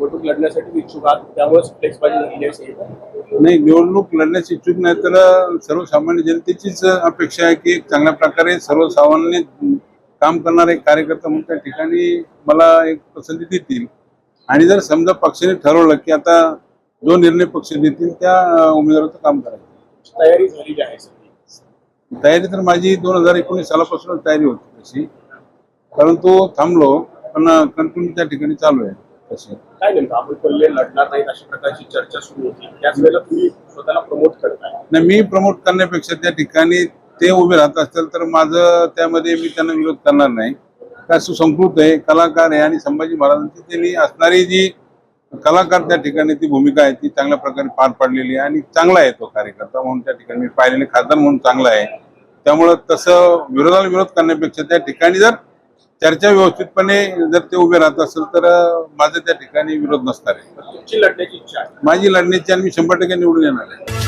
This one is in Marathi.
निवडणूक लढण्यासाठी इच्छुक आहात? त्यामुळेच फ्लेक्सबाजी आहे सगळीकडे. नाही निवडणूक लढण्यास इच्छुक नाही तर सर्वसामान्य जनतेचीच अपेक्षा आहे की चांगल्या प्रकारे सर्वसामान्य काम करणारे कार्यकर्ता म्हणून त्या ठिकाणी मला एक पसंती देतील. आणि जर समजा पक्षाने ठरवलं की आता जो निर्णय पक्ष देतील त्या उमेदवाराचं काम करायचं. तयारी झालेली आहे तयारी तर माझी दोन हजार एकोणीस सालापासूनच तयारी होती तशी. परंतु थांबलो पण कंटिन्यू त्या ठिकाणी चालू आहे. काय नेमकं? अमोल कोल्हे लढणार नाहीत अशा प्रकारची चर्चा सुरू होती. त्याच वेळेला तुम्ही स्वतःला प्रमोट करताय नाही मी प्रमोट करण्यापेक्षा त्या ठिकाणी ते उभे राहत असतील तर माझं त्यामध्ये मी त्यांना विरोध करणार नाही. का सुसंस्कृत आहे कलाकार आहे आणि संभाजी महाराजांची त्यांनी असणारी जी कलाकार त्या ठिकाणी ती भूमिका आहे ती चांगल्या प्रकारे पार पाडलेली आहे आणि चांगला आहे तो कार्यकर्ता म्हणून त्या ठिकाणी मी पाहिलेले खासदार म्हणून चांगला आहे. त्यामुळं तसं विरोधाला विरोध करण्यापेक्षा त्या ठिकाणी जर चर्चा व्यवस्थितपणे जर ते उभे राहत असेल तर माझं त्या ठिकाणी विरोध नसणार आहे. माझी लढण्याची आणि मी शंभर टक्के निवडून येणार आहे.